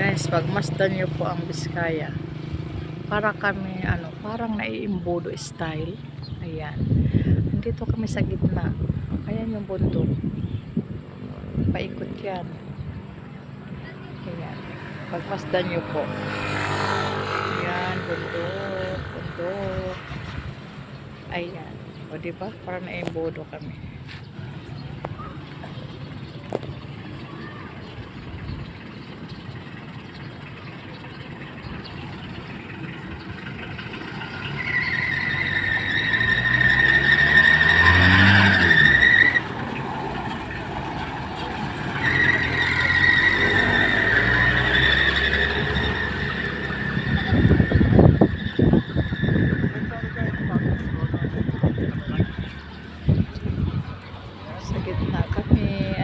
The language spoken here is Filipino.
Guys, pagmasdan niyo po ang Biskaya. Para kami, ano, parang naiimbodo style. Ayan. Nandito kami sa gitna. Ayan yung bundok. Paikot yan. Ayan. Pagmasdan niyo po. Ayan, bundok, bundok. Ayan. O, diba? Parang naiimbodo kami. Sa